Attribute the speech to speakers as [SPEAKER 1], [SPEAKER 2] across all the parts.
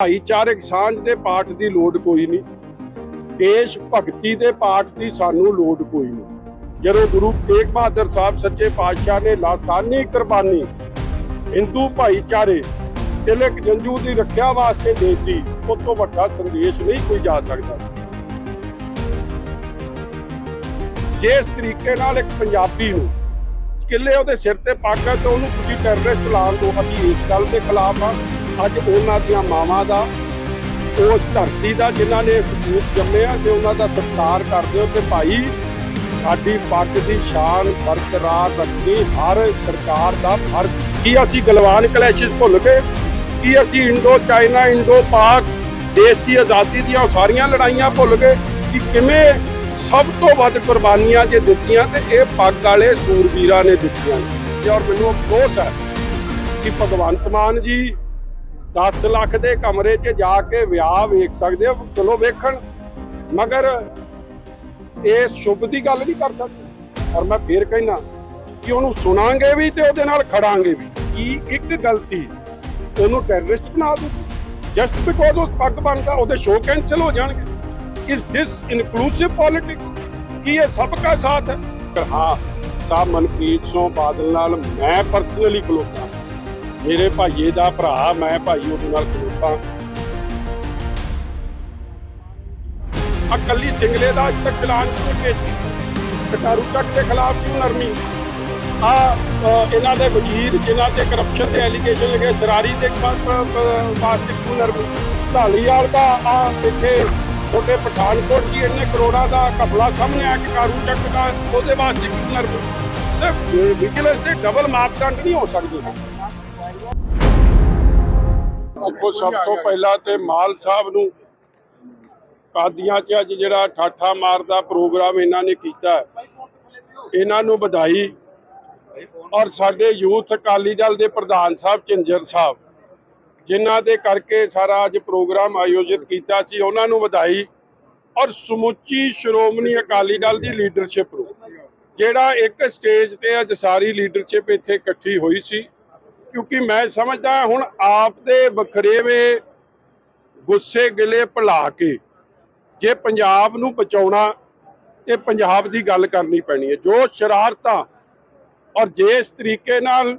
[SPEAKER 1] ਭਾਈਚਾਰਕ ਸਾਂਝ ਦੇ ਪਾਠ ਦੀ ਲੋੜ ਕੋਈ ਨਹੀਂ। ਦੇਸ਼ ਭਗਤੀ ਦੇ ਪਾਠ ਦੀ ਸਾਨੂੰ ਲੋੜ ਕੋਈ ਨਹੀਂ। ਜਦੋਂ ਗੁਰੂ ਤੇਗ ਬਹਾਦਰ ਸਾਹਿਬ ਸੱਚੇ ਪਾਤਸ਼ਾਹ ਨੇ ਲਾਸਾਨੀ ਕੁਰਬਾਨੀ ਹਿੰਦੂ ਭਾਈਚਾਰੇ, ਤਿਲਕ ਜੰਜੂ ਦੀ ਰੱਖਿਆ ਵਾਸਤੇ ਦੇਤੀ, ਉਸ ਤੋਂ ਵੱਡਾ ਸੰਦੇਸ਼ ਨਹੀਂ ਕੋਈ ਜਾ ਸਕਦਾ ਜਿਸ ਤਰੀਕੇ ਨਾਲ ਇੱਕ ਪੰਜਾਬੀ ਨੂੰ ਕਿੱਲੇ ਉਹਦੇ ਸਿਰ ਤੇ ਪੱਗ ਹੈ ਤੇ ਉਹਨੂੰ ਤੁਸੀਂ ਟੈਰਰਿਸਟ ਲਾਉਣ ਤੋਂ ਅਸੀਂ ਇਸ ਗੱਲ ਦੇ ਖਿਲਾਫ ਆ ਅੱਜ ਉਹਨਾਂ ਦੀਆਂ ਮਾਵਾਂ ਦਾ, ਉਸ ਧਰਤੀ ਦਾ ਜਿਨ੍ਹਾਂ ਨੇ ਸਪੂਤ ਜੰਮਿਆ ਤੇ ਉਹਨਾਂ ਦਾ ਸਤਿਕਾਰ ਕਰਦੇ ਹੋ ਕਿ ਭਾਈ, ਸਾਡੀ ਪੱਗ ਦੀ ਸ਼ਾਨ ਬਰਕਰਾਰ ਰੱਖਣੀ ਹਰ ਸਰਕਾਰ ਦਾ ਫਰਜ਼। ਕੀ ਅਸੀਂ ਗਲਵਾਨ ਕਲੈਸ਼ਿਸ ਭੁੱਲ ਗਏ? ਕੀ ਅਸੀਂ ਇੰਡੋ ਚਾਈਨਾ, ਇੰਡੋ ਪਾਕ ਦੇਸ਼ ਦੀ ਆਜ਼ਾਦੀ ਦੀਆਂ ਉਹ ਸਾਰੀਆਂ ਲੜਾਈਆਂ ਭੁੱਲ ਗਏ? ਕਿ ਕਿਵੇਂ ਸਭ ਤੋਂ ਵੱਧ ਕੁਰਬਾਨੀਆਂ ਜੇ ਦਿੱਤੀਆਂ ਤੇ ਇਹ ਪੱਗ ਵਾਲੇ ਸੂਰਬੀਰਾਂ ਨੇ ਦਿੱਤੀਆਂ? ਤੇ ਔਰ ਮੈਨੂੰ ਅਫਸੋਸ ਹੈ ਕਿ ਭਗਵੰਤ ਮਾਨ ਜੀ 10 ਲੱਖ ਦੇ ਕਮਰੇ 'ਚ ਜਾ ਕੇ ਵਿਆਹ ਵੇਖ ਸਕਦੇ ਹੋ, ਚਲੋ ਵੇਖਣ। ਮਗਰ ਇਹ ਸ਼ੁਭ ਦੀ ਗੱਲ ਨਹੀਂ ਕਰ ਸਕਦੇ। ਔਰ ਮੈਂ ਫੇਰ ਕਹਿਣਾ ਕਿ ਉਹਨੂੰ ਸੁਣਾਂਗੇ ਵੀ ਤੇ ਉਹਦੇ ਨਾਲ ਖੜਾਂਗੇ ਵੀ। ਕੀ ਇੱਕ ਗਲਤੀ ਉਹਨੂੰ ਟੈਰਰਿਸਟ ਬਣਾ ਦੂ ਜਸਟ ਬਿਕੋਜ਼ ਉਹ ਪੱਗ ਬਣਦਾ, ਉਹਦੇ ਸ਼ੋਅ ਕੈਨਸਲ ਹੋ ਜਾਣਗੇ। ਇਸ ਦਿਸ ਇਨਕਲੂਸਿਵ ਪੋਲਿਟਿਕਸ ਕੀ ਇਹ ਸਭ ਦਾ ਸਾਥ ਹੈ? ਹਾਂ ਸਾਹਿਬ ਮਨਪ੍ਰੀਤ ਸਿੰਘ ਬਾਦਲ ਨਾਲ ਮੈਂ ਪਰਸਨਲੀ ਖਲੋਤਾ। ਮੇਰੇ ਭਾਈਏ ਦਾ ਭਰਾ ਮੈਂ ਭਾਈ ਉਹਦੇ ਨਾਲ ਖਲੋਤਾ। ਅਕੱਲੀ ਸਿੰਗਲੇ ਦਾ ਅੱਜ ਤੱਕ ਚਲਾਨ ਕਿਉਂ ਪੇਸ਼ ਕੀਤਾ? ਕਟਾਰੂ ਚੱਕ ਦੇ ਖਿਲਾਫ ਕਿਉਂ ਨਰਮੀ? ਆ ਇਹਨਾਂ ਦੇ ਵਜ਼ੀਰ ਜਿਨ੍ਹਾਂ ਤੇ ਕਰਪਸ਼ਨ ਦੇ ਐਲੀਗੇਸ਼ਨ ਲਗੇ ਸਰਾਰੀ ਦੇ ਖਿਲਾਫ, ਅ, ਵਾਸਤੇ ਕਿਉਂ ਨਰਮੀ? ਢਾਲੀਵਾਲ ਦਾ ਆ ਇੱਥੇ ਛੋਟੇ ਪਠਾਨਕੋਟ ਜੀ ਇੰਨੇ ਕਰੋੜਾਂ ਦਾ ਘਪਲਾ ਸਾਹਮਣੇ ਆ ਕੇ ਕਾਰੂ ਚੱਕ ਦਾ ਉਹਦੇ ਵਾਸਤੇ ਕਿਉਂ ਨਰਮੀ? ਸਿਰਫ ਵਿਜੀਲੈਂਸ ਦੇ ਡਬਲ ਮਾਪਦੰਡ ਨਹੀਂ ਹੋ ਸਕਦੇ। ਦੇਖੋ ਸਭ ਤੋਂ ਪਹਿਲਾਂ ਤੇ ਮਾਲ ਸਾਹਿਬ ਨੂੰ ਕਾਦੀਆਂ 'ਚ ਅੱਜ ਜਿਹੜਾ ਠਾਠਾ ਮਾਰਦਾ ਪ੍ਰੋਗਰਾਮ ਇਹਨਾਂ ਨੇ ਕੀਤਾ ਇਹਨਾਂ ਨੂੰ ਵਧਾਈ। ਔਰ ਸਾਡੇ ਯੂਥ ਅਕਾਲੀ ਦਲ ਦੇ ਪ੍ਰਧਾਨ ਸਾਹਿਬ ਝਿੰਜਰ ਸਾਹਿਬ, ਜਿਨ੍ਹਾਂ ਦੇ ਕਰਕੇ ਸਾਰਾ ਅੱਜ ਪ੍ਰੋਗਰਾਮ ਆਯੋਜਿਤ ਕੀਤਾ ਸੀ, ਉਹਨਾਂ ਨੂੰ ਵਧਾਈ। ਔਰ ਸਮੁੱਚੀ ਸ਼੍ਰੋਮਣੀ ਅਕਾਲੀ ਦਲ ਦੀ ਲੀਡਰਸ਼ਿਪ ਨੂੰ, ਜਿਹੜਾ ਇੱਕ ਸਟੇਜ ਤੇ ਅੱਜ ਸਾਰੀ ਲੀਡਰਸ਼ਿਪ ਇੱਥੇ ਇਕੱਠੀ ਹੋਈ ਸੀ ਕਿਉਂਕਿ ਮੈਂ ਸਮਝਦਾ ਹੁਣ ਆਪ ਦੇ ਵਖਰੇਵੇਂ ਗੁੱਸੇ ਗਿਲੇ ਭੁਲਾ ਕੇ ਜੇ ਪੰਜਾਬ ਨੂੰ ਬਚਾਉਣਾ, ਤੇ ਪੰਜਾਬ ਦੀ ਗੱਲ ਕਰਨੀ ਪੈਣੀ ਹੈ। ਜੋ ਸ਼ਰਾਰਤਾਂ ਔਰ ਜਿਸ ਤਰੀਕੇ ਨਾਲ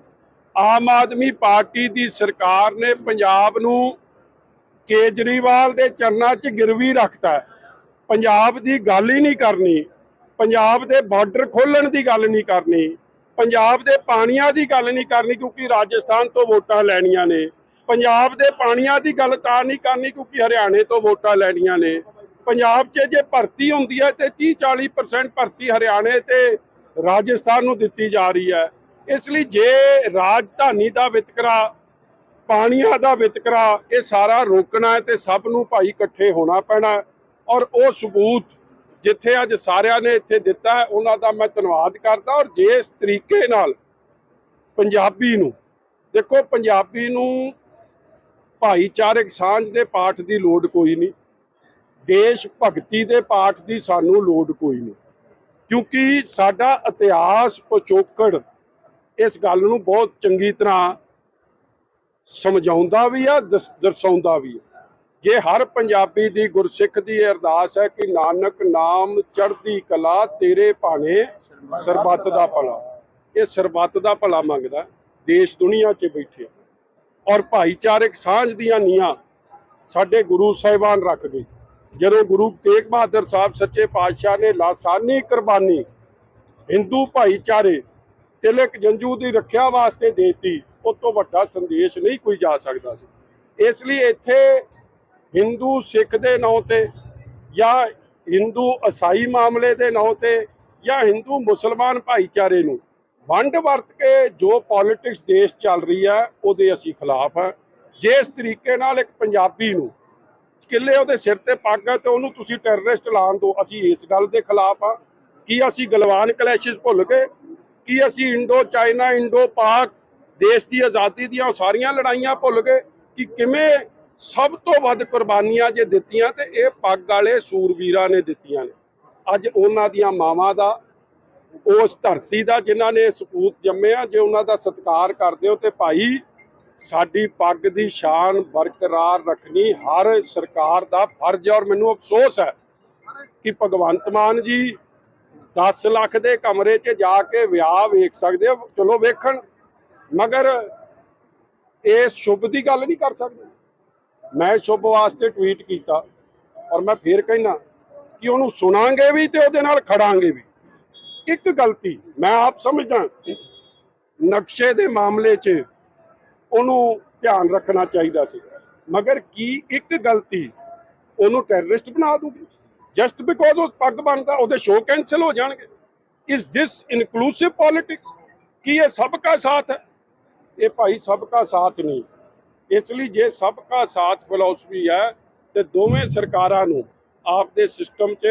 [SPEAKER 1] ਆਮ ਆਦਮੀ ਪਾਰਟੀ ਦੀ ਸਰਕਾਰ ਨੇ ਪੰਜਾਬ ਨੂੰ ਕੇਜਰੀਵਾਲ ਦੇ ਚਰਨਾਂ 'ਚ ਗਿਰਵੀ ਰੱਖਤਾ ਪੰਜਾਬ ਦੀ ਗੱਲ ਹੀ ਨਹੀਂ ਕਰਨੀ, ਪੰਜਾਬ ਦੇ ਬਾਰਡਰ ਖੋਲਣ ਦੀ ਗੱਲ ਨਹੀਂ ਕਰਨੀ ਪੰਜਾਬ ਦੇ ਪਾਣੀਆਂ ਦੀ ਗੱਲ ਨਹੀਂ ਕਰਨੀ ਕਿਉਂਕਿ ਰਾਜਸਥਾਨ ਤੋਂ ਵੋਟਾਂ ਲੈਣੀਆਂ ਨੇ। ਪੰਜਾਬ ਦੇ ਪਾਣੀਆਂ ਦੀ ਗੱਲ ਤਾਂ ਨਹੀਂ ਕਰਨੀ ਕਿਉਂਕਿ ਹਰਿਆਣੇ ਤੋਂ ਵੋਟਾਂ ਲੈਣੀਆਂ ਨੇ। ਪੰਜਾਬ 'ਚ ਜੇ ਭਰਤੀ ਹੁੰਦੀ ਹੈ ਤੇ 30 40% ਭਰਤੀ ਹਰਿਆਣੇ ਤੇ ਰਾਜਸਥਾਨ ਨੂੰ ਦਿੱਤੀ ਜਾ ਰਹੀ ਹੈ। ਇਸ ਲਈ ਜੇ ਰਾਜਧਾਨੀ ਦਾ ਵਿਤਕਰਾ, ਪਾਣੀਆਂ ਦਾ ਵਿਤਕਰਾ ਇਹ ਸਾਰਾ ਰੋਕਣਾ ਹੈ ਤੇ ਸਭ ਨੂੰ ਭਾਈ ਇਕੱਠੇ ਹੋਣਾ ਪੈਣਾ ਔਰ ਉਹ ਸਬੂਤ ਜਿੱਥੇ ਅੱਜ ਸਾਰਿਆਂ ਨੇ ਇੱਥੇ ਦਿੱਤਾ ਉਹਨਾਂ ਦਾ ਮੈਂ ਧੰਨਵਾਦ ਕਰਦਾ ਔਰ ਜਿਸ ਤਰੀਕੇ ਨਾਲ ਪੰਜਾਬੀ ਨੂੰ, ਦੇਖੋ ਪੰਜਾਬੀ ਨੂੰ ਭਾਈਚਾਰਕ ਸਾਂਝ ਦੇ ਪਾਠ ਦੀ ਲੋੜ ਕੋਈ ਨਹੀਂ, ਦੇਸ਼ ਭਗਤੀ ਦੇ ਪਾਠ ਦੀ ਸਾਨੂੰ ਲੋੜ ਕੋਈ ਨਹੀਂ, ਕਿਉਂਕਿ ਸਾਡਾ ਇਤਿਹਾਸ ਪਿਛੋਕੜ ਇਸ ਗੱਲ ਨੂੰ ਬਹੁਤ ਚੰਗੀ ਤਰ੍ਹਾਂ ਸਮਝਾਉਂਦਾ ਵੀ ਆ ਦਸ- ਦਰਸਾਉਂਦਾ ਵੀ ਆ। ਜੇ ਹਰ ਪੰਜਾਬੀ ਦੀ ਗੁਰਸਿੱਖ ਦੀ ਅਰਦਾਸ ਹੈ ਕਿ ਨਾਨਕ ਨਾਮ ਚੜ੍ਹਦੀ ਕਲਾ ਤੇਰੇ ਭਾਣੇ ਸਰਬੱਤ ਦਾ ਭਲਾ। ਇਹ ਸਰਬੱਤ ਦਾ ਭਲਾ ਮੰਗਦਾ, ਦੇਸ਼ ਦੁਨੀਆ 'ਚ ਬੈਠੇ ਔਰ ਭਾਈਚਾਰਕ ਸਾਂਝ ਦੀਆਂ ਨੀਆਂ ਸਾਡੇ ਗੁਰੂ ਸਾਹਿਬਾਨ ਰੱਖ ਗਏ। ਜਦੋਂ ਗੁਰੂ ਤੇਗ ਬਹਾਦਰ ਸਾਹਿਬ ਸੱਚੇ ਪਾਤਸ਼ਾਹ ਨੇ ਲਾਸਾਨੀ ਕੁਰਬਾਨੀ ਹਿੰਦੂ ਭਾਈਚਾਰੇ ਤਿਲਕ ਜੰਜੂ ਦੀ ਰੱਖਿਆ ਵਾਸਤੇ ਦੇਤੀ, ਉਸ ਤੋਂ ਵੱਡਾ ਸੰਦੇਸ਼ ਨਹੀਂ ਕੋਈ ਜਾ ਸਕਦਾ ਸੀ। ਇਸ ਲਈ ਇੱਥੇ ਹਿੰਦੂ ਸਿੱਖ ਦੇ ਨਾਂ ਤੇ ਜਾਂ ਹਿੰਦੂ ਈਸਾਈ ਮਾਮਲੇ ਦੇ ਨਾਂ ਤੇ ਜਾਂ ਹਿੰਦੂ ਮੁਸਲਮਾਨ ਭਾਈਚਾਰੇ ਨੂੰ ਵੰਡ ਵਰਤ ਕੇ ਜੋ ਪੋਲਿਟਿਕਸ ਦੇਸ਼ ਚੱਲ ਰਹੀ ਹੈ, ਉਹਦੇ ਅਸੀਂ ਖਿਲਾਫ ਹਾਂ। ਜਿਸ ਤਰੀਕੇ ਨਾਲ ਇੱਕ ਪੰਜਾਬੀ ਨੂੰ ਕਿੱਲੇ ਉਹਦੇ ਸਿਰ ਤੇ ਪੱਗ ਹੈ ਤੇ ਉਹਨੂੰ ਤੁਸੀਂ ਟੈਰਰਿਸਟ ਲਾਉਣ ਤੋਂ ਅਸੀਂ ਇਸ ਗੱਲ ਦੇ ਖਿਲਾਫ ਆ ਕੀ ਅਸੀਂ ਗਲਵਾਨ ਕਲੈਸ਼ਿਸ ਭੁੱਲ ਗਏ? ਕੀ ਅਸੀਂ ਇੰਡੋ ਚਾਈਨਾ, ਇੰਡੋ ਪਾਕ ਦੇਸ਼ ਦੀ ਆਜ਼ਾਦੀ ਦੀਆਂ ਉਹ ਸਾਰੀਆਂ ਲੜਾਈਆਂ ਭੁੱਲ ਗਏ? ਕਿ ਕਿਵੇਂ ਸਭ ਤੋਂ ਵੱਧ ਕੁਰਬਾਨੀਆਂ ਜੇ ਦਿੱਤੀਆਂ ਤੇ ਇਹ ਪੱਗ ਵਾਲੇ ਸੂਰਵੀਰਾਂ ਨੇ ਦਿੱਤੀਆਂ ਨੇ। ਅੱਜ ਉਹਨਾਂ ਦੀਆਂ ਮਾਵਾਂ ਦਾ, ਉਸ ਧਰਤੀ ਦਾ ਜਿਨ੍ਹਾਂ ਨੇ ਸਪੂਤ ਜੰਮਿਆ, ਜੇ ਉਹਨਾਂ ਦਾ ਸਤਿਕਾਰ ਕਰਦੇ ਹੋ ਤੇ ਭਾਈ ਸਾਡੀ ਪੱਗ ਦੀ ਸ਼ਾਨ ਬਰਕਰਾਰ ਰੱਖਣੀ ਹਰ ਸਰਕਾਰ ਦਾ ਫਰਜ਼ ਹੈ। ਔਰ ਮੈਨੂੰ ਅਫਸੋਸ ਹੈ ਕਿ ਭਗਵੰਤ ਮਾਨ ਜੀ 10 ਲੱਖ ਦੇ ਕਮਰੇ 'ਚ ਜਾ ਕੇ ਵਿਆਹ ਵੇਖ ਸਕਦੇ ਹੋ। ਚਲੋ ਵੇਖਣ, ਮਗਰ ਇਹ ਸ਼ੁਭ ਦੀ ਗੱਲ ਨਹੀਂ ਕਰ ਸਕਦੇ। ਮੈਂ ਸ਼ੁਭ ਵਾਸਤੇ ਟਵੀਟ ਕੀਤਾ ਔਰ ਮੈਂ ਫੇਰ ਕਹਿਣਾ ਕਿ ਉਹਨੂੰ ਸੁਣਾਂਗੇ ਵੀ ਤੇ ਉਹਦੇ ਨਾਲ ਖੜਾਂਗੇ ਵੀ। ਇੱਕ ਗਲਤੀ ਮੈਂ ਆਪ ਸਮਝਦਾ ਨਕਸ਼ੇ ਦੇ ਮਾਮਲੇ 'ਚ ਉਹਨੂੰ ਧਿਆਨ ਰੱਖਣਾ ਚਾਹੀਦਾ ਸੀ। ਮਗਰ ਕੀ ਇੱਕ ਗਲਤੀ ਉਹਨੂੰ ਟੈਰਰਿਸਟ ਬਣਾ ਦੂਗੀ? ਜਸਟ ਬਿਕੋਜ਼ ਉਹ ਪੱਗ ਬਣਦਾ ਉਹਦੇ ਸ਼ੋਅ ਕੈਨਸਲ ਹੋ ਜਾਣਗੇ। ਇਸ ਦਿਸ ਇਨਕਲੂਸਿਵ ਪੋਲਿਟਿਕਸ ਕੀ ਇਹ ਸਭ ਦਾ ਸਾਥ ਹੈ? ਇਹ ਭਾਈ ਸਭ ਦਾ ਸਾਥ ਨਹੀਂ। ਇਸ ਲਈ ਜੇ ਸਭ ਦਾ ਸਾਥ ਫਿਲਾਸਫੀ ਹੈ ਤੇ ਦੋਵੇਂ ਸਰਕਾਰਾਂ ਨੂੰ ਆਪ ਦੇ ਸਿਸਟਮ 'ਚ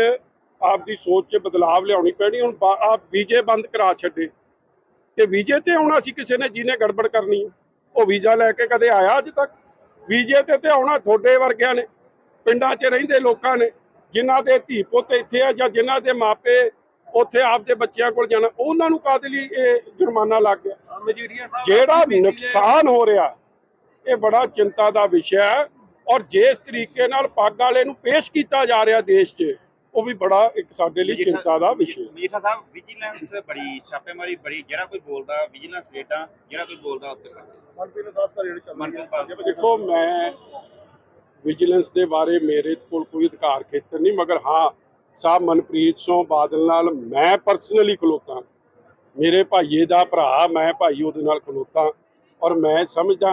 [SPEAKER 1] ਆਪ ਦੀ ਸੋਚ 'ਚ ਬਦਲਾਵ ਲਿਆਉਣੀ ਪੈਣੀ ਹੁਣ ਆਪ ਵੀਜ਼ੇ ਬੰਦ ਕਰਾ ਛੱਡੇ ਤੇ ਵੀਜ਼ੇ ਤੇ ਆਉਣਾ ਸੀ ਕਿਸੇ ਨੇ ਜਿਹਨੇ ਗੜਬੜ ਕਰਨੀ। ਉਹ ਵੀਜ਼ਾ ਲੈ ਕੇ ਕਦੇ ਆਇਆ ਅੱਜ ਤੱਕ ਵੀਜ਼ੇ ਤੇ ਤੇ ਆਉਣਾ ਤੁਹਾਡੇ ਵਰਗਿਆਂ ਨੇ ਪਿੰਡਾਂ 'ਚ ਰਹਿੰਦੇ ਲੋਕਾਂ ਨੇ ਜਿਨ੍ਹਾਂ ਦੇ ਧੀ ਪੁੱਤ ਇੱਥੇ ਆ ਜਾਂ ਜਿਨ੍ਹਾਂ ਦੇ ਮਾਪੇ ਉੱਥੇ ਆਪਦੇ ਬੱਚਿਆਂ ਕੋਲ ਜਾਣਾ ਉਹਨਾਂ ਨੂੰ ਕਾਹਦੇ ਲਈ ਇਹ ਜੁਰਮਾਨਾ ਲੱਗ ਗਿਆ ਜਿਹੜਾ ਨੁਕਸਾਨ ਹੋ ਰਿਹਾ ਇਹ ਬੜਾ ਚਿੰਤਾ ਦਾ ਵਿਸ਼ਾ ਹੈ ਔਰ ਜਿਸ ਤਰੀਕੇ ਨਾਲ ਪੱਗ ਵਾਲੇ ਨੂੰ ਪੇਸ਼ ਕੀਤਾ ਜਾ ਰਿਹਾ ਦੇਸ਼ 'ਚ ਉਹ ਵੀ ਬੜਾ ਇੱਕ ਸਾਡੇ ਲਈ ਚਿੰਤਾ ਦਾ ਵਿਸ਼ਾ ਹੈ।
[SPEAKER 2] ਮਜੀਠਾ ਸਾਹਿਬ ਵਿਜੀਲੈਂਸ ਬੜੀ ਛਾਪੇਮਾਰੀ ਬੜੀ ਜਿਹੜਾ ਕੋਈ ਬੋਲਦਾ ਵਿਜੀਲੈਂਸ ਰੇਟਾਂ ਜਿਹੜਾ ਕੋਈ ਬੋਲਦਾ ਉੱਤੇ ਕਰਦੇ
[SPEAKER 3] ਮਨਪ੍ਰੀਤ ਨੂੰ 10 ਕਰ ਜਿਹੜੇ
[SPEAKER 2] ਮਨਪ੍ਰੀਤ ਬਾਦਲ
[SPEAKER 1] ਦੇਖੋ ਮੈਂ ਵਿਜੀਲੈਂਸ ਦੇ ਬਾਰੇ ਮੇਰੇ ਕੋਲ ਕੋਈ ਅਧਿਕਾਰ ਖੇਤਰ ਨਹੀਂ ਮਗਰ ਹਾਂ ਸਾਹਿਬ ਮਨਪ੍ਰੀਤ ਸਿੰਘ ਬਾਦਲ ਨਾਲ ਮੈਂ ਪਰਸਨਲੀ ਖਲੋਤਾ। ਮੇਰੇ ਭਾਈਏ ਦਾ ਭਰਾ ਮੈਂ ਭਾਈ ਉਹਦੇ ਨਾਲ ਖਲੋਤਾ ਔਰ ਮੈਂ ਸਮਝਦਾ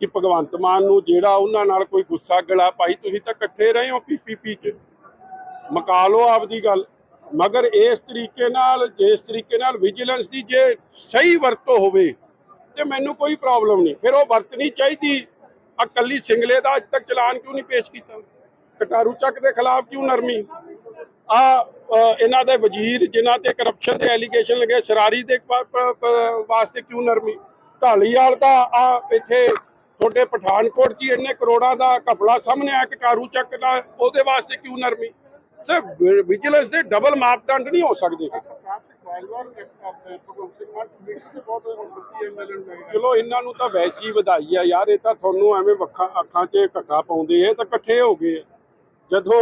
[SPEAKER 1] ਕਿ ਭਗਵੰਤ ਮਾਨ ਨੂੰ ਜਿਹੜਾ ਉਹਨਾਂ ਨਾਲ ਕੋਈ ਗੁੱਸਾ ਗਿਲਾ, ਭਾਈ ਤੁਸੀਂ ਤਾਂ ਇਕੱਠੇ ਰਹੇ ਹੋ ਪੀਪੀਪੀ 'ਚ। ਮਕਾ ਲਓ ਆਪਦੀ ਗੱਲ। ਮਗਰ ਇਸ ਤਰੀਕੇ ਨਾਲ ਜਿਸ ਤਰੀਕੇ ਨਾਲ ਵਿਜੀਲੈਂਸ ਦੀ ਜੇ ਸਹੀ ਵਰਤੋਂ ਹੋਵੇ, ਤੇ ਮੈਨੂੰ ਕੋਈ ਪ੍ਰੋਬਲਮ ਨਹੀਂ। ਫਿਰ ਉਹ ਵਰਤਣੀ ਚਾਹੀਦੀ। ਆ ਕੱਲੀ ਸਿੰਗਲੇ ਦਾ ਅੱਜ ਤੱਕ ਚਲਾਨ ਕਿਉਂ ਨਹੀਂ ਪੇਸ਼ ਕੀਤਾ? ਕਟਾਰੂ ਚੱਕ ਦੇ ਖਿਲਾਫ ਕਿਉਂ ਨਰਮੀ? ਆ ਇਹਨਾਂ ਦੇ ਵਜ਼ੀਰ, ਜਿਨ੍ਹਾਂ ਤੇ ਕਰਪਸ਼ਨ ਦੇ ਐਲੀਗੇਸ਼ਨ ਲੱਗੇ, ਸਰਾਰੀ ਦੇ ਵਾਸਤੇ ਕਿਉਂ ਨਰਮੀ? ਢਾਲੀਵਾਲ ਦਾ ਆ ਇੱਥੇ ਤੁਹਾਡੇ ਪਠਾਨਕੋਟ 'ਚ ਇੰਨੇ ਕਰੋੜਾਂ ਦਾ ਘਪਲਾ ਸਾਹਮਣੇ ਆਇਆ ਕਟਾਰੂ ਚੱਕ ਦਾ ਉਹਦੇ ਵਾਸਤੇ ਕਿਉਂ ਨਰਮੀ? ਸਰ ਵਿਜੀਲੈਂਸ ਦੇ ਡਬਲ ਮਾਪਦੰਡ ਨਹੀਂ ਹੋ ਸਕਦੇ ਚਲੋ, ਇਹਨਾਂ ਨੂੰ ਤਾਂ ਵੈਸੀ ਵਧਾਈ ਆ ਯਾਰ, ਇਹ ਤਾਂ ਤੁਹਾਨੂੰ ਐਵੇਂ ਵੱਖਾਂ, ਅੱਖਾਂ 'ਚ ਘੱਟਾ ਪਾਉਂਦੇ ਇਹ ਤਾਂ ਇਕੱਠੇ ਹੋ ਗਏ ਜਦੋਂ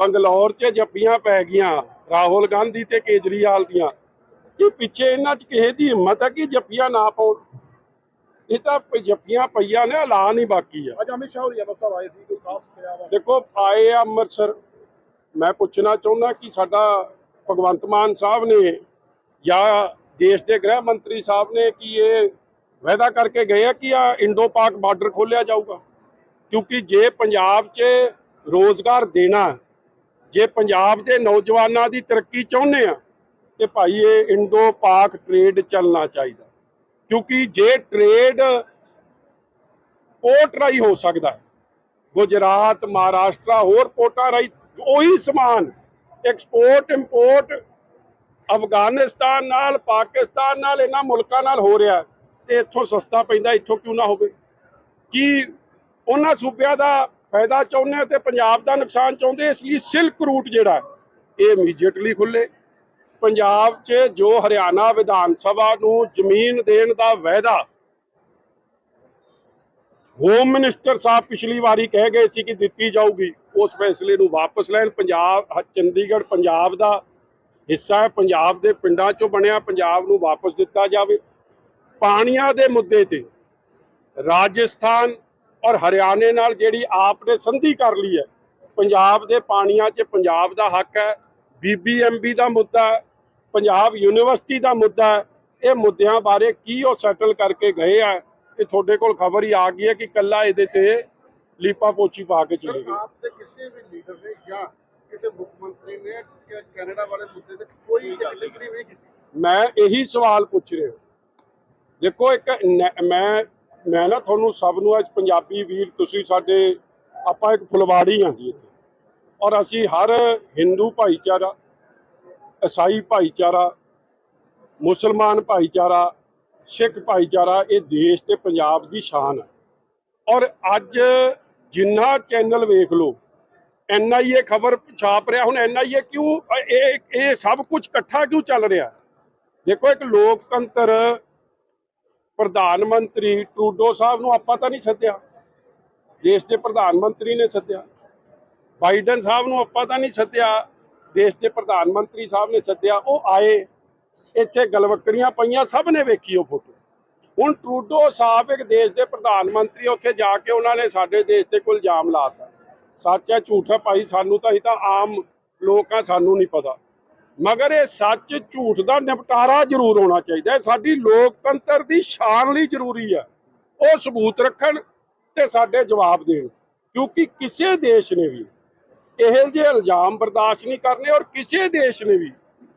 [SPEAKER 1] ਬੰਗਲੌਰ 'ਚ ਜੱਫੀਆਂ ਪੈ ਗਈਆਂ, ਰਾਹੁਲ ਗਾਂਧੀ ਤੇ ਕੇਜਰੀਵਾਲ ਦੀਆਂ ਇਹ ਪਿੱਛੇ ਇਹਨਾਂ 'ਚ ਕਿਸੇ ਦੀ ਹਿੰਮਤ ਹੈ ਕਿ ਜੱਫੀਆਂ ਨਾ ਪਾਉਣ? ਇਹ ਤਾਂ ਜੱਫੀਆਂ ਪਈਆਂ ਨੇ ਐਲਾਨ ਹੀ ਬਾਕੀ ਆ।
[SPEAKER 3] ਅੱਜ ਅਮਿਤ ਸ਼ਾਹ ਹੋਰੀ ਅੰਮ੍ਰਿਤਸਰ ਆਏ ਸੀ ਕੋਈ ਖਾਸ
[SPEAKER 1] ਦੇਖੋ ਆਏ ਆ ਅੰਮ੍ਰਿਤਸਰ। ਮੈਂ ਪੁੱਛਣਾ ਚਾਹੁੰਦਾ ਕਿ ਸਾਡਾ ਭਗਵੰਤ ਮਾਨ ਸਾਹਿਬ ਨੇ ਜਾਂ ਦੇਸ਼ ਦੇ ਗ੍ਰਹਿ ਮੰਤਰੀ ਸਾਹਿਬ ਨੇ ਕਿ ਇਹ ਵਾਅਦਾ ਕਰਕੇ ਗਏ ਆ ਕਿ ਆ ਇੰਡੋ ਪਾਕ ਬਾਰਡਰ ਖੋਲਿਆ ਜਾਊਗਾ? ਕਿਉਂਕਿ ਜੇ ਪੰਜਾਬ 'ਚ ਰੋਜ਼ਗਾਰ ਦੇਣਾ ਜੇ ਪੰਜਾਬ ਦੇ ਨੌਜਵਾਨਾਂ ਦੀ ਤਰੱਕੀ ਚਾਹੁੰਦੇ ਆ ਤੇ ਭਾਈ ਇਹ ਇੰਡੋ ਪਾਕ ਟ੍ਰੇਡ ਚੱਲਣਾ ਚਾਹੀਦਾ। ਕਿਉਂਕਿ ਜੇ ਟ੍ਰੇਡ ਪੋਰਟ ਰਾਹੀਂ ਹੋ ਸਕਦਾ ਹੈ, ਗੁਜਰਾਤ, ਮਹਾਰਾਸ਼ਟਰ, ਹੋਰ ਪੋਰਟਾਂ ਰਾਹੀਂ ਉਹੀ ਸਮਾਨ ਐਕਸਪੋਰਟ ਇੰਪੋਰਟ ਅਫਗਾਨਿਸਤਾਨ ਨਾਲ, ਪਾਕਿਸਤਾਨ ਨਾਲ, ਇਹਨਾਂ ਮੁਲਕਾਂ ਨਾਲ ਹੋ ਰਿਹਾ ਤੇ ਇੱਥੋਂ ਸਸਤਾ ਪੈਂਦਾ, ਇੱਥੋਂ ਕਿਉਂ ਨਾ ਹੋਵੇ? ਕੀ ਉਹਨਾਂ ਸੂਬਿਆਂ ਦਾ ਫਾਇਦਾ ਚਾਹੁੰਦੇ ਹੋ ਤੇ ਪੰਜਾਬ ਦਾ ਨੁਕਸਾਨ ਚਾਹੁੰਦੇ ਇਸ ਲਈ ਸਿਲਕ ਰੂਟ ਜਿਹੜਾ ਇਹ ਇਮੀਡੀਏਟਲੀ ਖੁੱਲੇ ਪੰਜਾਬ 'ਚ ਜੋ ਹਰਿਆਣਾ ਵਿਧਾਨ ਸਭਾ ਨੂੰ ਜ਼ਮੀਨ ਦੇਣ ਦਾ ਵਾਅਦਾ ਹੋਮ ਮਿਨਿਸਟਰ ਸਾਹਿਬ ਪਿਛਲੀ ਵਾਰੀ ਕਹਿ ਗਏ ਸੀ ਕਿ ਦਿੱਤੀ ਜਾਊਗੀ, ਉਸ ਫੈਸਲੇ ਨੂੰ ਵਾਪਸ ਲੈਣ। ਪੰਜਾਬ ਚੰਡੀਗੜ੍ਹ ਪੰਜਾਬ ਦਾ ਹਿੱਸਾ ਹੈ। ਪੰਜਾਬ ਦੇ ਪਿੰਡਾਂ ਚੋਂ ਬਣਿਆ ਪੰਜਾਬ ਨੂੰ ਵਾਪਸ ਦਿੱਤਾ ਜਾਵੇ। ਪਾਣੀਆਂ ਦੇ ਮੁੱਦੇ ਤੇ ਰਾਜਸਥਾਨ ਔਰ ਹਰਿਆਣੇ ਨਾਲ ਜਿਹੜੀ ਆਪ ਨੇ ਸੰਧੀ ਕਰ ਲਈ ਹੈ, ਪੰਜਾਬ ਦੇ ਪਾਣੀਆਂ 'ਚ ਪੰਜਾਬ ਦਾ ਹੱਕ ਹੈ, ਬੀਬੀਐਮਬੀ ਦਾ ਮੁੱਦਾ ਪੰਜਾਬ ਯੂਨੀਵਰਸਿਟੀ ਦਾ ਮੁੱਦਾ ਇਹ ਮੁੱਦਿਆਂ ਬਾਰੇ ਕੀ ਉਹ ਸੈਟਲ ਕਰਕੇ ਗਏ ਆ ਇਹ ਤੁਹਾਡੇ ਕੋਲ ਖਬਰ ਹੀ ਆ ਗਈ ਹੈ ਕਿ ਕੱਲਾ ਇਹਦੇ ਤੇ ਲੀਪਾ ਪੋਚੀ ਪਾ ਕੇ ਚਲੇ ਗਏ।
[SPEAKER 3] ਆਪ ਦੇ ਕਿਸੇ ਵੀ ਲੀਡਰ ਨੇ ਜਾਂ ਕਿਸੇ ਮੁੱਖ ਮੰਤਰੀ ਨੇ ਕਿ ਕੈਨੇਡਾ ਵਾਲੇ ਮੁੱਦੇ ਤੇ ਕੋਈ ਟਿੱਪਣੀ ਨਹੀਂ ਕੀਤੀ
[SPEAKER 1] ਮੈਂ ਇਹੀ ਸਵਾਲ ਪੁੱਛ ਰਿਹਾ। ਦੇਖੋ ਇੱਕ ਮੈਂ ਮੈਂ ਨਾ ਤੁਹਾਨੂੰ ਸਭ ਨੂੰ ਅੱਜ ਪੰਜਾਬੀ ਵੀਰ ਤੁਸੀਂ ਸਾਡੇ ਆਪਾਂ ਇੱਕ ਫੁਲਵਾੜੀ ਹਾਂ ਜੀ ਇੱਥੇ। ਔਰ ਅਸੀਂ ਹਰ ਹਿੰਦੂ ਭਾਈਚਾਰਾ ਈਸਾਈ ਭਾਈਚਾਰਾ, ਮੁਸਲਮਾਨ ਭਾਈਚਾਰਾ, ਸਿੱਖ ਭਾਈਚਾਰਾ, ਇਹ ਦੇਸ਼ ਤੇ ਪੰਜਾਬ ਦੀ ਸ਼ਾਨ ਹੈ। ਔਰ ਅੱਜ ਜਿੰਨਾ ਚੈਨਲ ਵੇਖ ਲਓ ਐਨਆਈਏ ਖਬਰ ਛਾਪ ਰਿਹਾ, ਹੁਣ ਐਨਆਈਏ ਕਿਉਂ, ਇਹ ਇਹ ਸਭ ਕੁਝ ਇਕੱਠਾ ਕਿਉਂ ਚੱਲ ਰਿਹਾ? ਦੇਖੋ ਇੱਕ ਲੋਕਤੰਤਰ ਪ੍ਰਧਾਨ ਮੰਤਰੀ ਟਰੂਡੋ ਸਾਹਿਬ ਨੂੰ ਆਪਾਂ ਤਾਂ ਨਹੀਂ ਸੱਦਿਆ। ਦੇਸ਼ ਦੇ ਪ੍ਰਧਾਨ ਮੰਤਰੀ ਨੇ ਸੱਦਿਆ। ਬਾਈਡਨ ਸਾਹਿਬ ਨੂੰ ਆਪਾਂ ਤਾਂ ਨਹੀਂ ਸੱਦਿਆ। ਦੇਸ਼ ਦੇ ਪ੍ਰਧਾਨ ਮੰਤਰੀ ਸਾਹਿਬ ਨੇ ਸੱਦਿਆ, ਉਹ ਆਏ, ਇੱਥੇ ਗਲਵੱਕੜੀਆਂ ਪਈਆਂ, ਸਭ ਨੇ ਵੇਖੀ ਉਹ ਫੋਟੋ। ਹੁਣ ਟਰੂਡੋ ਸਾਹਿਬ ਇੱਕ ਦੇਸ਼ ਦੇ ਪ੍ਰਧਾਨ ਮੰਤਰੀ, ਉੱਥੇ ਜਾ ਕੇ ਉਹਨਾਂ ਨੇ ਸਾਡੇ ਦੇਸ਼ ਤੇ ਕੋਈ ਇਲਜ਼ਾਮ ਲਾਤਾ ਸੱਚ ਹੈ, ਝੂਠ ਹੈ ਭਾਈ, ਸਾਨੂੰ ਤਾਂ ਅਸੀਂ ਤਾਂ ਆਮ ਲੋਕ ਆ, ਸਾਨੂੰ ਨਹੀਂ ਪਤਾ। ਮਗਰ ਇਹ ਸੱਚ, ਝੂਠ ਦਾ ਨਿਪਟਾਰਾ ਜ਼ਰੂਰ ਹੋਣਾ ਚਾਹੀਦਾ ਹੈ। ਸਾਡੀ ਲੋਕਤੰਤਰ ਦੀ ਸ਼ਾਨ ਲਈ ਜ਼ਰੂਰੀ ਹੈ। ਉਹ ਸਬੂਤ ਰੱਖਣ ਤੇ ਸਾਡੇ ਜਵਾਬ ਦੇਣ। ਕਿਉਂਕਿ ਕਿਸੇ ਦੇਸ਼ ਨੇ ਵੀ ਇਹੋ ਜਿਹੇ ਇਲਜ਼ਾਮ ਬਰਦਾਸ਼ਤ ਨਹੀਂ ਕਰਨੇ ਔਰ ਕਿਸੇ ਦੇਸ਼ ਨੇ ਵੀ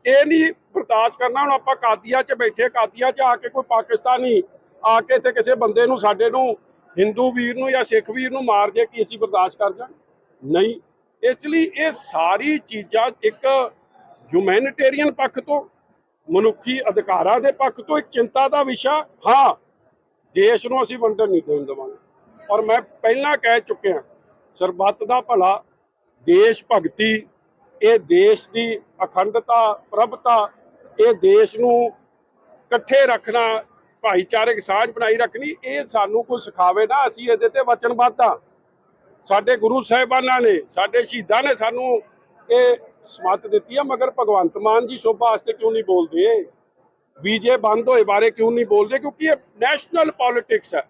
[SPEAKER 1] ਇਹ ਨਹੀਂ ਬਰਦਾਸ਼ਤ ਕਰਨਾ, ਹੁਣ ਆਪਾਂ ਕਾਦੀਆਂ 'ਚ ਬੈਠੇ, ਕਾਦੀਆਂ 'ਚ ਆ ਕੇ ਕੋਈ ਪਾਕਿਸਤਾਨੀ ਆ ਕੇ ਇੱਥੇ ਕਿਸੇ ਬੰਦੇ ਨੂੰ, ਸਾਡੇ ਨੂੰ, ਹਿੰਦੂ ਵੀਰ ਨੂੰ ਜਾਂ ਸਿੱਖ ਵੀਰ ਨੂੰ ਮਾਰ ਜੇ ਕਿ ਅਸੀਂ ਬਰਦਾਸ਼ਤ ਕਰ ਜਾਣ? ਨਹੀਂ। ਇਸ ਲਈ ਇਹ ਸਾਰੀ ਚੀਜ਼ਾਂ ਇੱਕ ਹਿਊਮੈਨਿਟੇਰੀਅਨ ਪੱਖ ਤੋਂ, ਮਨੁੱਖੀ ਅਧਿਕਾਰਾਂ ਦੇ ਪੱਖ ਤੋਂ ਇੱਕ ਚਿੰਤਾ ਦਾ ਵਿਸ਼ਾ, ਹਾਂ, ਦੇਸ਼ ਨੂੰ ਅਸੀਂ ਵੰਡਣ ਨਹੀਂ ਦੇਣ ਦੇਵਾਂਗੇ। ਔਰ ਮੈਂ ਪਹਿਲਾਂ ਕਹਿ ਚੁੱਕਿਆ, ਸਰਬੱਤ ਦਾ ਭਲਾ ਦੇਸ਼ ਭਗਤੀ, ਇਹ ਦੇਸ਼ ਦੀ ਅਖੰਡਤਾ, ਪ੍ਰਭਤਾ, ਇਹ ਦੇਸ਼ ਨੂੰ ਇਕੱਠੇ ਰੱਖਣਾ, ਭਾਈਚਾਰਕ ਸਾਂਝ ਬਣਾਈ ਰੱਖਣੀ, ਇਹ ਸਾਨੂੰ ਕੋਈ ਸਿਖਾਵੇ ਨਾ, ਅਸੀਂ ਇਹਦੇ ਤੇ ਵਚਨਬੱਧ ਹਾਂ ਸਾਡੇ ਗੁਰੂ ਸਾਹਿਬਾਨਾਂ ਨੇ, ਸਾਡੇ ਸ਼ਹੀਦਾਂ ਨੇ ਸਾਨੂੰ ਇਹ ਸਮੱਤ ਦਿੱਤੀ ਹੈ ਮਗਰ ਭਗਵੰਤ ਮਾਨ ਜੀ ਸ਼ੋਭਾ ਵਾਸਤੇ ਕਿਉਂ ਨਹੀਂ ਬੋਲਦੇ? ਵੀਜੇ ਬੰਦ ਹੋਏ ਬਾਰੇ ਕਿਉਂ ਨਹੀਂ ਬੋਲਦੇ? ਕਿਉਂਕਿ ਇਹ ਨੈਸ਼ਨਲ ਪੋਲਿਟਿਕਸ ਹੈ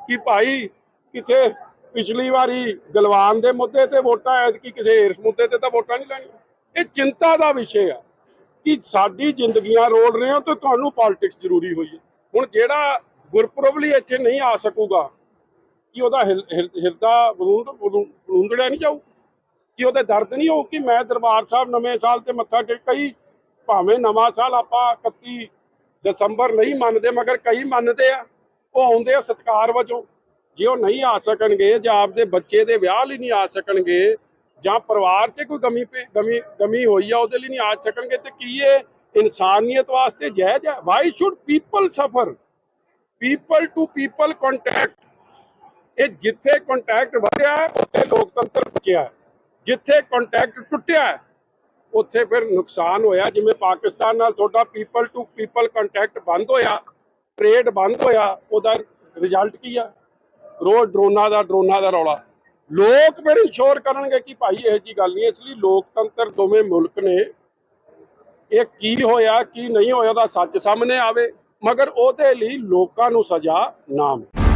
[SPEAKER 1] ਕਿ ਭਾਈ, ਕਿਥੇ ਪਿਛਲੀ ਵਾਰੀ ਗਲਵਾਨ ਦੇ ਮੁੱਦੇ ਤੇ ਵੋਟਾਂ, ਐਤਕੀ ਕਿਸੇ ਏਰਸ ਮੁੱਦੇ ਤੇ ਤਾਂ ਵੋਟਾਂ ਨਹੀਂ ਲੈਣੀਆਂ। ਇਹ ਚਿੰਤਾ ਦਾ ਵਿਸ਼ੇ ਆ ਕਿ ਸਾਡੀ ਜ਼ਿੰਦਗੀਆਂ ਰੋਲ ਰਹੇ ਹੋ ਤੇ ਤੁਹਾਨੂੰ ਪੋਲਿਟਿਕਸ ਜ਼ਰੂਰੀ ਹੋਈ ਹੈ। ਹੁਣ ਜਿਹੜਾ ਗੁਰਪੁਰਬ ਲਈ ਇੱਥੇ ਨਹੀਂ ਆ ਸਕੂਗਾ, ਕਿ ਉਹਦਾ ਹਿਰਦਾ ਬਲੂੰਦੜਿਆ ਨਹੀਂ ਜਾਊ? ਕਿ ਉਹਦੇ ਦਰਦ ਨਹੀਂ ਹੋਊ ਕਿ ਮੈਂ ਦਰਬਾਰ ਸਾਹਿਬ ਨਵੇਂ ਸਾਲ ਤੇ ਮੱਥਾ ਟੇਕ, ਕਈ ਭਾਵੇਂ ਨਵਾਂ ਸਾਲ ਆਪਾਂ 31 ਦਸੰਬਰ ਨਹੀਂ ਮੰਨਦੇ, ਮਗਰ ਕਈ ਮੰਨਦੇ ਆ, ਉਹ ਆਉਂਦੇ ਆ ਸਤਕਾਰ ਵਜੋਂ। ਜੇ ਉਹ ਨਹੀਂ ਆ ਸਕਣਗੇ ਜਾਂ ਆਪਦੇ ਬੱਚੇ ਦੇ ਵਿਆਹ ਲਈ ਨਹੀਂ ਆ ਸਕਣਗੇ ਜਾਂ ਪਰਿਵਾਰ 'ਚ ਕੋਈ ਗਮੀ ਪੇ- ਗਮੀ ਹੋਈ ਆ, ਉਹਦੇ ਲਈ ਨਹੀਂ ਆ ਸਕਣਗੇ, ਤੇ ਕੀ ਇਹ ਇਨਸਾਨੀਅਤ ਵਾਸਤੇ ਜਾਇਜ਼ ਹੈ why should people suffer people to people contact ਇਹ ਜਿੱਥੇ ਕੰਟੈਕਟ ਵਧਿਆ, ਉੱਥੇ ਲੋਕਤੰਤਰ ਬਚਿਆ। ਜਿੱਥੇ ਕੰਟੈਕਟ ਟੁੱਟਿਆ, ਉੱਥੇ ਫਿਰ ਨੁਕਸਾਨ ਹੋਇਆ। ਜਿਵੇਂ ਪਾਕਿਸਤਾਨ ਨਾਲ ਤੁਹਾਡਾ ਪੀਪਲ ਟੂ ਪੀਪਲ ਕੰਟੈਕਟ ਬੰਦ ਹੋਇਆ ਟ੍ਰੇਡ ਬੰਦ ਹੋਇਆ, ਉਹਦਾ ਰਿਜ਼ਲਟ ਕੀ ਆ? ਰੋਜ਼ ਡਰੋਨਾਂ ਦਾ ਡਰੋਨਾਂ ਦਾ ਰੌਲਾ। ਲੋਕ ਫਿਰ ਇੰਸ਼ੋਰ ਕਰਨਗੇ ਕਿ ਭਾਈ ਇਹ ਜੀ ਗੱਲ ਨਹੀਂ, ਇਸ ਲਈ ਲੋਕਤੰਤਰ ਦੋਵੇਂ ਮੁਲਕ ਨੇ ਇਹ ਕੀ ਹੋਇਆ, ਕੀ ਨਹੀਂ ਹੋਇਆ ਦਾ ਸੱਚ ਸਾਹਮਣੇ ਆਵੇ, ਮਗਰ ਉਹਦੇ ਲਈ ਲੋਕਾਂ ਨੂੰ ਸਜ਼ਾ ਨਾ ਮਿਲੇ।